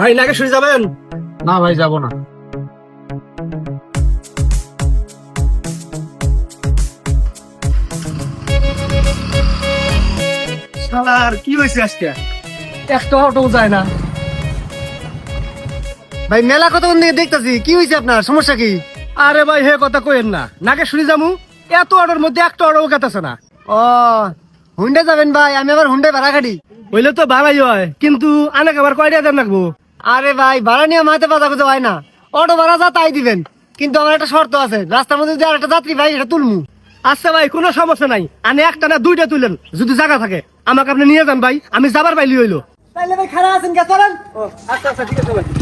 ভাই শুয়ে যাবেন? না ভাই যাব না। শালার কি হয়েছে আজকে? একটা অটো যায় না। ভাই মেলা কত দিকে দেখতেছি কি হয়েছে আপনার? সমস্যা কি? আরে ভাই হে কথা কইেন না। নাকে শুনে যামু এত অটোর মধ্যে একটা অটো কাটাছে না। ও হুন্ডে যাবেন ভাই আমি আবার হুন্ডে ভাড়া কাটি হইলে তো ভাড়াই হয় কিন্তু আনাকে আবার কয়টা দেন রাখব আরে ভাই ভাড়া নিয়ে মাথা পাতা কথা হয় না। অটো ভাড়া যা তাই দিবেন। কিন্তু আমার একটা শর্ত আছে। রাস্তার মধ্যে যদি আর একটা যাত্রী ভাই এটা তুলমু। আচ্ছা ভাই কোনো সমস্যা নাই। আমি একটা না দুইটা তুলেন যদি জায়গা থাকে। আমাকে আপনি নিয়ে যান ভাই আমি যাবার পাইলি হইল। তাইলে ভাই খারাপ আছেন কে? চলেন। আচ্ছা আচ্ছা ঠিক আছে ভাই।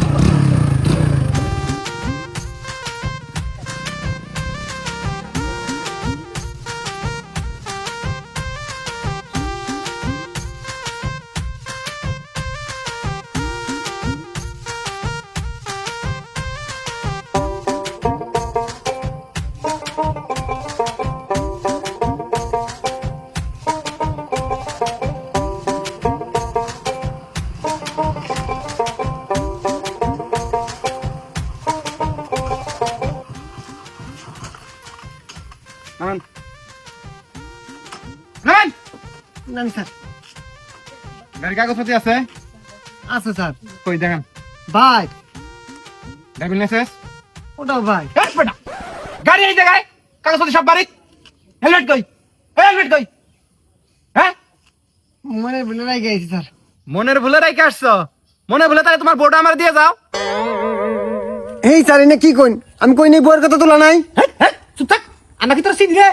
না স্যার। গাড়ি আছে? আছে স্যার। কই দেখেন। ড্রাইভিং লাইসেন্স ওটাও ভাই। গাড়ি এই জায়গায়। সব বাড়ি। হেলমেট কই? হেলমেট কই? হ্যাঁ মনে ভুলে রাই গেছি স্যার। মনের ভুলে আসছো? মনে ভুলে তাহলে তোমার বোর্ড আমার দিয়ে যাও। এই স্যার এনে কি কইন? আমি কই নেই বইয়ের কথা তোলা নাই। চুপ থাক। কি তোর চিনি রে?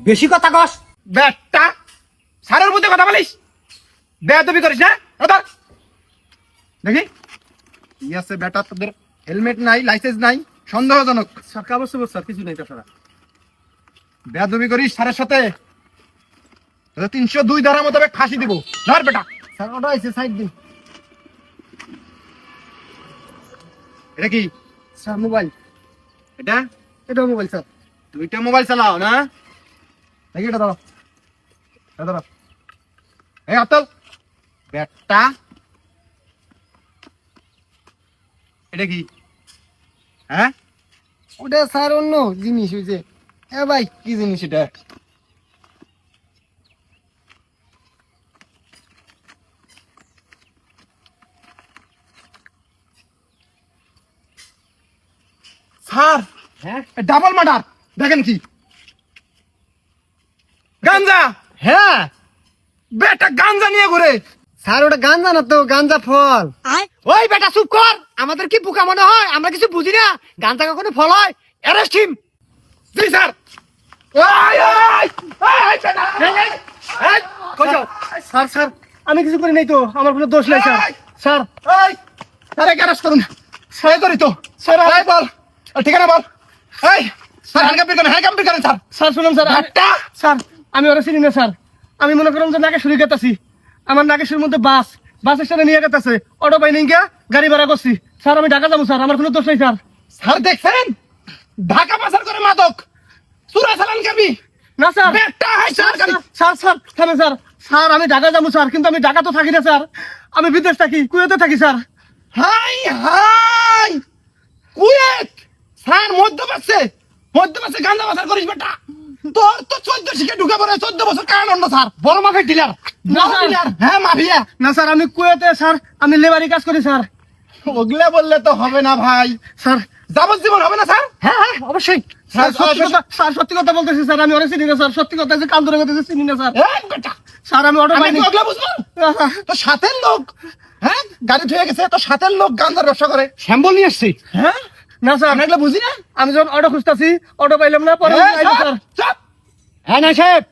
বেশি কথা কস। বেটা! সারের মধ্যে কথা বলিস? বেয়াদবি করিস না ওদের দেখি। কি আছে বেটা তোদের হেলমেট নাই লাইসেন্স নাই সন্দেহজনক। স্যার কাগজ সবর স্যার কিছু নেই তাছাড়া বেয়াদবি করিস সারের সাথে। তিনশো দুই ধারা মোতাবেক ফাঁসি দিব। ধর বেটা। স্যার ওটা আইছে সাইড দিন। এটা কি? Sir mobile. এটা? এটাও মোবাইল স্যার। দুইটা মোবাইল চালাও না? দেখি এটা ধরো। এটা ধরো। এই আতল। ব্যাটটা এটা কি? হ্যাঁ? ওটা স্যার অন্য জিনিস হইছে এ ভাই কি জিনিস এটা? স্যার হ্যাঁ? ডাবল মার্ডার দেখেন কি গাঞ্জা হ্যাঁ বেটা গাঞ্জা নিয়ে ঘুরে। স্যার ওটা গাঞ্জা না তো? গাঞ্জা ফল। ওই বেটা চুপ কর। আমাদের কি পোকা মনে হয়? আমরা কিছু বুঝি না। গাঞ্জা কখনো ফল হয়? অ্যারেস্ট হিম জি স্যার? স্যার স্যার আমি কিছু করি নাই তো। আমার কোনো দোষ নাই স্যার। স্যার। এই, আরে গ্যারেজ করুন। সহায় করি তো। স্যার এই বল। আর ঠিকানা বল। এই স্যার হ্যান্ড করেন হ্যান্ড করেন স্যার। স্যার শুনুন স্যার। স্যার আমি ওরা চিনি না স্যার। আমি মনে করেন যে নাগেশ্বরী গেতাছি আমার নাগেশ্বরীর মধ্যে বাস বাসের স্ট্যান্ডে নিয়ে গেতাছে। অটো পাই নিয়ে গিয়া গাড়ি ভাড়া করছি। স্যার আমি ঢাকা যাব স্যার আমার কোনো দোষ নাই স্যার। স্যার দেখছেন? ঢাকা পাচার করে মাদক। চুরা চালান কাবি না sir. Sir sir sir sir. আমি ঢাকা যাব স্যার কিন্তু আমি ঢাকা তো থাকি না স্যার। আমি বিদেশ থাকি কুয়েতে থাকি স্যার। হাই হাই। কুয়েত? স্যার গান্দা পাচার করিস বেটা। তোর তো চোদ্দ শিখে ঢুকে পড়ে চোদ্দ বছর কারণ স্যার? বড় মাফের ডিলার না, স্যার। হ্যাঁ মাফিয়া। না স্যার আমি কুয়েতে স্যার আমি লেবারি কাজ করি স্যার। ওগুলা বললে তো হবে না ভাই। স্যার। যাবজ্জীবন হবে না স্যার? হ্যাঁ হ্যাঁ অবশ্যই। স্যার স্যার, সত্যি কথা বলতেছি স্যার আমি অনেক চিনি না স্যার সত্যি কথা কাল ধরে কথা চিনি না স্যার। স্যার আমি অটো পাইনি। ওগুলা বুঝব? তো সাথের লোক হ্যাঁ গাড়ি ধুয়ে গেছে তো সাথের লোক গান্ধার ব্যবসা করে। শ্যাম্বল নিয়ে আসছি। হ্যাঁ? না স্যার। এগুলো বুঝি না? আমি যখন অটো খুঁজতেছি অটো পাইলাম না পরে স্যার, হ্যাঁ না সাহেব।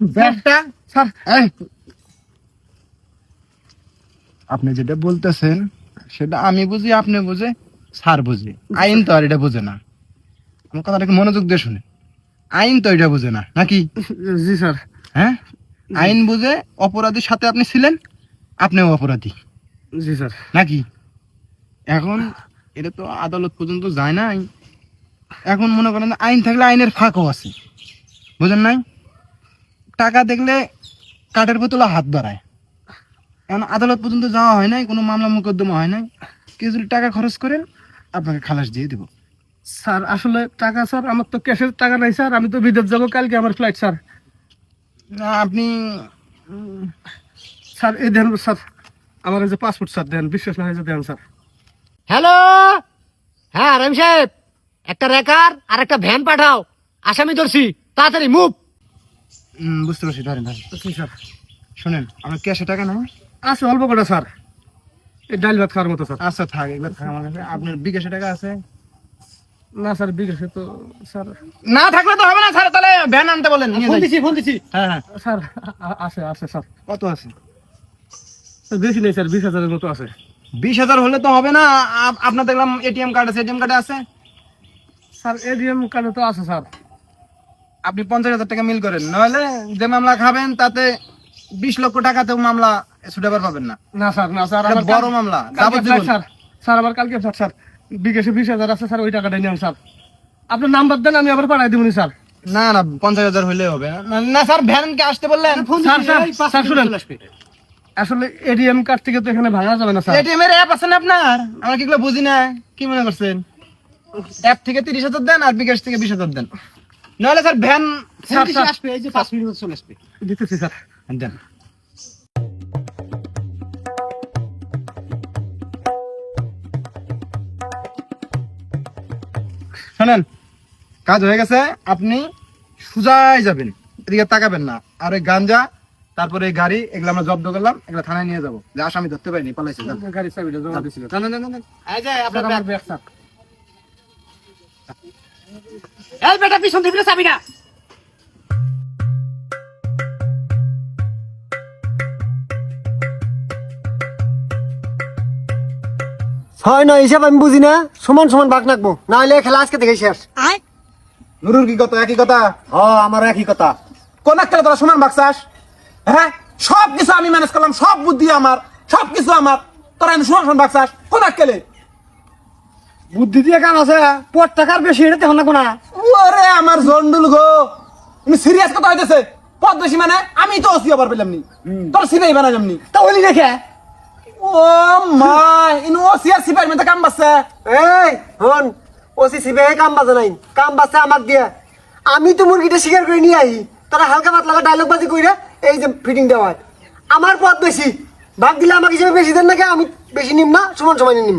ব্যাগটা স্যার আপনি যেটা বলতেছেন সেটা আমি বুঝি আপনি বুঝে স্যার বুঝে। আইন তো আর এটা বুঝে না। আমার কথাটাকে মনোযোগ দিয়ে শুনে। আইন তো এটা বুঝে না নাকি? জি স্যার। হ্যাঁ? আইন বুঝে অপরাধীর সাথে আপনি ছিলেন? আপনিও অপরাধী। জি স্যার। নাকি? এখন এটা তো আদালত পর্যন্ত যায় নাই। এখন মনে করেন আইন থাকলে আইনের ফাঁকও আছে। বুঝেন নাই? টাকা দেখলে কাঠের বোতলে হাত বাড়ায় এখন আদালত পর্যন্ত যাওয়া হয় নাই কোনো মামলা মোকদ্দমা হয় নাই। কেউ যদি টাকা খরচ করেন আপনাকে খালাস দিয়ে দেবো। স্যার আসলে টাকা স্যার আমার তো ক্যাশের টাকা নাই স্যার আমি তো বিদেশ যাব কালকে আমার ফ্লাইট স্যার। না আপনি স্যার এই দেন স্যার আমার এই যে পাসপোর্ট স্যার দেন বিশ্বাস না হয় দেন স্যার। হ্যালো? হ্যাঁ রাম সাহেব। একটা রেকার আর একটা ভ্যান পাঠাও। আসামি ধরছি। তাড়াতাড়ি মুভ। বুঝতে পারছি ধরেন স্যার। শোনেন আমার ক্যাশে টাকা নাই? আছে অল্প কটা স্যার। এই ডাল ভাত খাওয়ার মতো স্যার। আচ্ছা থাক এগুলো থাক আমার কাছে। আপনার বিকাশে টাকা আছে? না স্যার বিকাশে তো স্যার। না থাকলে তো হবে না স্যার তাহলে ভ্যান আনতে বলেন নিয়ে ফোন যাই। দিছি ফোন দিছি। হ্যাঁ হ্যাঁ। স্যার আছে আছে স্যার। কত আছে? বেশি নেই স্যার বিশ হাজারের মতো আছে। বিশ হাজার হলে তো হবে না। আপনার দেখলাম এটিএম কার্ড আছে এটিএম কার্ডে আছে? স্যার এটিএম কার্ডে তো আছে স্যার। আপনি পঞ্চাশ হাজার টাকা মিল করেন। নইলে যে মামলা খাবেন তাতে বিশ লক্ষ টাকাতেও মামলা ছুটাবার পাবেন না। না স্যার না স্যার আমার বড় মামলা। স্যার স্যার আমার কালকে স্যার স্যার বিকাশে বিশ হাজার আছে স্যার ওই টাকাটা নেন স্যার। আপনার নাম্বার দেন আমি আবার পাঠাই দেবনি স্যার। না না পঞ্চাশ হাজার হলে হবে। না না স্যার ভ্যানকে আসতে বললেন? স্যার স্যার স্যার শুনেন। আসলে এডিএম কার্ড থেকে তো এখানে ভাঙা যাবে না স্যার। এটিএম এর অ্যাপ আছে না আপনার? আমরা কি এগুলো বুঝি না। কি মনে করছেন? অ্যাপ থেকে তিরিশ হাজার দেন আর বিকাশ থেকে বিশ হাজার দেন। নইলে স্যার ভ্যান আসবে এই যে পাঁচ মিনিট চলে আসবে। দিতেছি স্যার। দেন। শোনেন কাজ হয়ে গেছে। আপনি সুজাই যাবেন এদিকে তাকাবেন না। আর ওই গাঞ্জা তারপরে এই গাড়ি এগুলো আমরা জব্দ করলাম এগুলো থানায় নিয়ে যাব। যে আসামি ধরতে পারিনি পালাইছে। গাড়ি চাবিটা জমা দিছিল। আপনার ব্যাগ। এই বেটা পিছন দিবি হয় না হিসাব আমি বুঝি না। সমান সমান ভাগ নাকবো। না হলে খেলা আজকে থেকে শেষ। নুরুর কি কথা একই কথা? হ আমার একই কথা। কোন একটা তোরা সমান বাক্সাস। হ্যাঁ? সব কিছু আমি ম্যানেজ করলাম সব বুদ্ধি আমার সব কিছু আমার। তোরা আমি সমান বাক্সাস কোন এককেলে বুদ্ধি দিয়ে কাম আছে পর টাকার বেশি এটা তখন না ওরে আমার জন্ডুল গো তুমি সিরিয়াস কথা হইতেছে? পদ বেশি মানে আমি তো ওসি আবার পেলাম নি। তোর সিনাই বানা যামনি তা ওলি দেখে। ও মা ইনু ওসি আর সিপাই মধ্যে কাম বাসছে এই হন ওসি সিবে কাম বাজে নাই। কাম বাজছে আমাক দিয়া। আমি তো মুরগিটা শিকার করে নিয়ে আই। তারা হালকা পাতলা ডায়লগ বাজি কইরা এই যে ফিটিং দেওয়া। আমার পথ বেশি। ভাগ দিলে আমাকে হিসেবে বেশি দেন নাকি আমি বেশি নিম না? সমান সমান নিম।